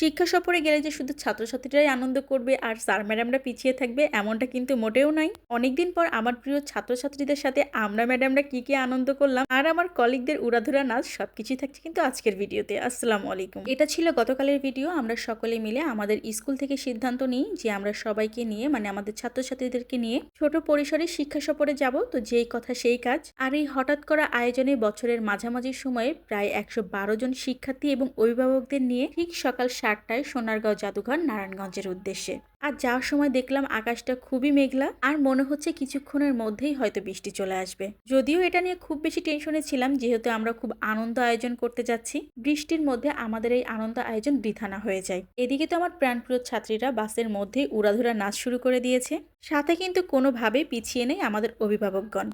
শিক্ষা সফরে গেলে যে শুধু ছাত্রছাত্রীরাই আনন্দ করবে আর স্যার ম্যাডামরা পিছিয়ে থাকবে, এমনটা কিন্তু মোটেও নয় অনেকদিন পর আমার প্রিয় ছাত্রছাত্রীদের সাথে আমরা ম্যাডামরা কি কি আনন্দ করলাম আর আমার কলিগদের উড়াধুরা নাচ, সবকিছুই থাকছে কিন্তু আজকের ভিডিওতে। আসসালামু আলাইকুম। এটা ছিল গতকালের ভিডিও। আমরা সকলে মিলে আমাদের স্কুল থেকে সিদ্ধান্ত নিই যে আমরা সবাইকে নিয়ে মানে আমাদের ছাত্রছাত্রীদেরকে নিয়ে ছোট পরিসরে শিক্ষা সফরে যাব। তো যেই কথা সেই কাজ। আর এই হঠাৎ করা আয়োজনে বছরের মাঝামাঝি সময়ে প্রায় একশো বারো জন শিক্ষার্থী এবং অভিভাবকদের নিয়ে ঠিক সকাল সাতটায় সোনারগাঁও জাদুঘর নারায়ণগঞ্জের উদ্দেশ্যে। আর যাওয়ার সময় দেখলাম আকাশটা খুবই মেঘলা, আর মনে হচ্ছে কিছুক্ষণের মধ্যেই হয়তো বৃষ্টি চলে আসবে। যদিও এটা নিয়ে খুব বেশি টেনশনে ছিলাম, যেহেতু আমরা খুব আনন্দ আয়োজন করতে যাচ্ছি। বৃষ্টির মধ্যে আমাদের এই আনন্দ আয়োজন বৃথানা হয়ে যায়। এদিকে তো আমার প্রাণপ্রিয় ছাত্রীরা বাসের মধ্যেই উড়াধুরা নাচ শুরু করে দিয়েছে। সাথে কিন্তু কোনোভাবেই পিছিয়ে নেই আমাদের অভিভাবকগণ।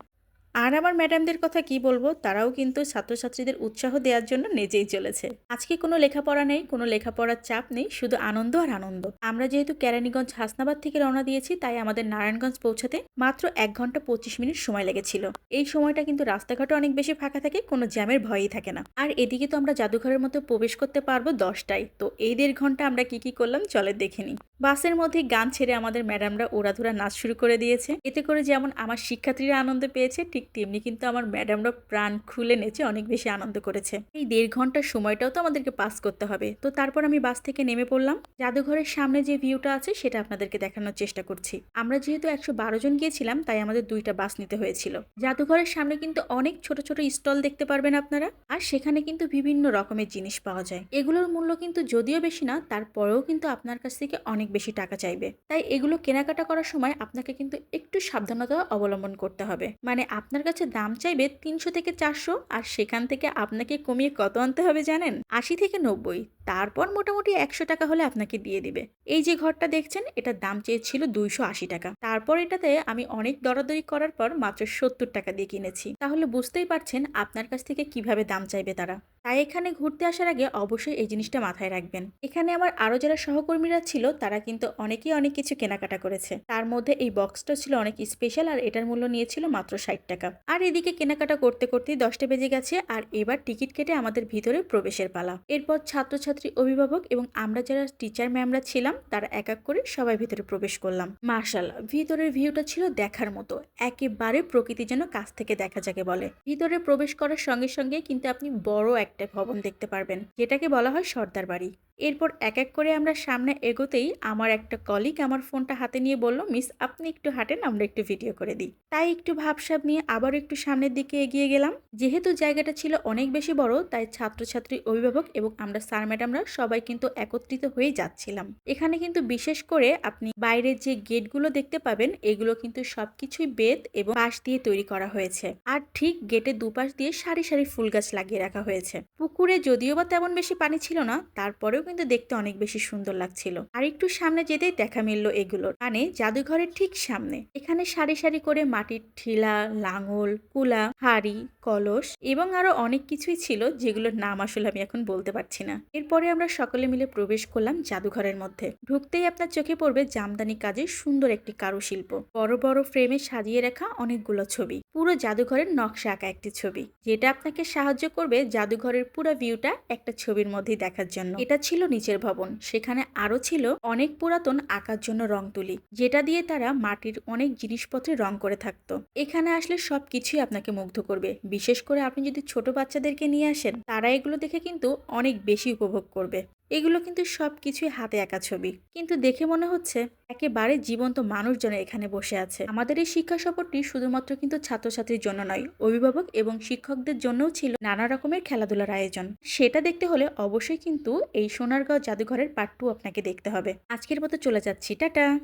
আর আমার ম্যাডামদের কথা কি বলব? তারাও কিন্তু ছাত্রছাত্রীদের উৎসাহ দেওয়ার জন্য নেজেই চলেছে। আজকে কোনো লেখাপড়া নেই, কোনো লেখাপড়ার চাপ নেই, শুধু আনন্দ আর আনন্দ। আমরা যেহেতু কেরানীগঞ্জ, হাসনাবাদ থেকে রওনা দিয়েছি, তাই আমাদের নারায়ণগঞ্জ পৌঁছাতে মাত্র এক ঘণ্টা পঁচিশ মিনিট সময় লেগেছিল। এই সময়টা কিন্তু রাস্তাঘাটে অনেক বেশি ফাঁকা থাকে, কোনো জ্যামের ভয়ই থাকে না। আর এদিকে তো আমরা জাদুঘরের মতো প্রবেশ করতে পারব দশটায়। তো এই দেড় ঘণ্টা আমরা কি কি করলাম, চলে দেখে নিই। বাসের মধ্যে গান ছেড়ে আমাদের ম্যাডামরা ওড়াধুরা নাচ শুরু করে দিয়েছে। এতে করে যেমন আমার শিক্ষার্থীরা আনন্দ পেয়েছে, ঠিক তেমনি কিন্তু আমার ম্যাডামরা প্রাণ খুলে নেচে অনেক বেশি আনন্দ করেছে। এই দেড় ঘণ্টার সময়টাও তো আমাদেরকে পাস করতে হবে। তো তারপর আমি বাস থেকে নেমে পড়লাম। জাদুঘরের সামনে যে ভিউটা আছে, সেটা আপনাদেরকে দেখানোর চেষ্টা করছি। আমরা যেহেতু একশো বারো জন গিয়েছিলাম, তাই আমাদের দুইটা বাস নিতে হয়েছিল। জাদুঘরের সামনে কিন্তু অনেক ছোট ছোট স্টল দেখতে পারবেন আপনারা। আর সেখানে কিন্তু বিভিন্ন রকমের জিনিস পাওয়া যায়। এগুলোর মূল্য কিন্তু যদিও বেশি না, তারপরেও কিন্তু আপনার কাছ থেকে অনেক বেশি টাকা চাইবে। তাই এগুলো কেনাকাটা করার সময় আপনাকে কিন্তু একটু সাবধানতা অবলম্বন করতে হবে। মানে আপনার কাছে দাম চাইবে তিনশো থেকে চারশো, আর সেখান থেকে আপনাকে কমিয়ে কত আনতে হবে জানেন? আশি থেকে নব্বই, তারপর মোটামুটি একশো টাকা হলে আপনাকে দিয়ে দিবে। এই যে ঘরটা দেখছেন, এটার দাম চেয়েছিল দুইশো আশি টাকা। তারপর এটাতে আমি অনেক দরাদরি করার পর মাত্র সত্তর টাকা দিয়ে কিনেছি। তাহলে বুঝতেই পারছেন আপনার কাছ থেকে কীভাবে দাম চাইবে তারা। তাই এখানে ঘুরতে আসার আগে অবশ্যই এই জিনিসটা মাথায় রাখবেন। এখানে আমার আরও যারা সহকর্মীরা ছিল, তারা কিন্তু অনেকেই অনেক কিছু কেনাকাটা করেছে। তার মধ্যে এই বক্সটা ছিল অনেক স্পেশাল আর এটার মূল্য নিয়েছিল মাত্র ষাট টাকা। আর এদিকে কেনাকাটা করতে করতেই দশটা বেজে গেছে আর এবার টিকিট কেটে আমাদের ভিতরে প্রবেশের পালা। এরপর ছাত্রছাত্রী, অভিভাবক এবং আমরা যারা টিচার ম্যামরা ছিলাম, তারা এক এক করে সবাই ভিতরে প্রবেশ করলাম। মার্শাল, ভিতরের ভিউটা ছিল দেখার মতো। একেবারে প্রকৃতি যেন কাছ থেকে দেখা যাকে বলে। ভিতরে প্রবেশ করার সঙ্গে সঙ্গে কিন্তু আপনি বড় একটা ভবন দেখতে পারবেন, যেটাকে বলা হয় সর্দার বাড়ি। এরপর এক এক করে আমরা সামনে এগোতেই আমার একটা কলিগ আমার ফোনটা হাতে নিয়ে বলল, মিস, আপনি একটু হাঁটেন, আমরা একটু ভিডিও করে দিই। তাই একটু ভাবসাব নিয়ে আবার একটু সামনের দিকে এগিয়ে গেলাম। যেহেতু জায়গাটা ছিল অনেক বেশি বড়, তাই ছাত্রছাত্রী, অভিভাবক এবং আমরা স্যার, ম্যাডামরা সবাই কিন্তু একত্রিত হয়ে যাচ্ছিলাম। এখানে কিন্তু বিশেষ করে আপনি বাইরের যে গেটগুলো দেখতে পাবেন, এগুলো কিন্তু সবকিছুই বেত এবং বাঁশ দিয়ে তৈরি করা হয়েছে। আর ঠিক গেটের দুপাশ দিয়ে সারি সারি ফুল গাছ লাগিয়ে রাখা হয়েছে। পুকুরে যদিও বা তেমন বেশি পানি ছিল না, তারপরেও কিন্তু দেখতে অনেক বেশি সুন্দর লাগছিল। আর একটু সামনে যেতেই দেখা মিললো এগুলোর। মানে জাদুঘরের ঠিক সামনে। এখানে সারি সারি করে মাটির ঠিলা, লাঙল, কুলা, হাড়ি, কলস এবং আরও অনেক কিছুই ছিল যেগুলোর নাম আসলে আমি এখন বলতে পারছি না। এরপরে আমরা সকলে মিলে প্রবেশ করলাম জাদুঘরের মধ্যে। ঢুকতেই আপনার চোখে পড়বে জামদানি কাজের সুন্দর একটি কারুশিল্প। বড় বড় ফ্রেমে সাজিয়ে রাখা অনেকগুলো ছবি। পুরো জাদুঘরের নকশা আঁকা একটি ছবি। যেটা আপনাকে সাহায্য করবে জাদুঘরের পুরো ভিউটা একটা ছবির মধ্যে দেখার জন্য। এটা ছিল নিচের ভবন। সেখানে আরও ছিল অনেক পুরাতন আঁকার জন্য রং তুলি, যেটা দিয়ে তারা মাটির অনেক জিনিসপত্রে রং করে থাকতো। এখানে আসলে সব কিছুই আপনাকে মুগ্ধ করবে। বিশেষ করে আপনি যদি ছোট বাচ্চাদেরকে নিয়ে আসেন, তারা এগুলো দেখে কিন্তু অনেক বেশি উপভোগ করবে। এগুলো কিন্তু সব কিছুই হাতে একা ছবি। কিন্তু দেখে মনে হচ্ছে একেবারে জীবন্ত মানুষজন এখানে বসে আছে। আমাদের এই শিক্ষা সফরটি শুধুমাত্র কিন্তু ছাত্রছাত্রীর জন্য নয়, অভিভাবক এবং শিক্ষকদের জন্যও ছিল নানা রকমের খেলাধুলার আয়োজন। সেটা দেখতে হলে অবশ্যই কিন্তু এই সোনারগাঁও জাদুঘরের পার্ট টু আপনাকে দেখতে হবে। আজকের মতো চলে যাচ্ছি। টাটা!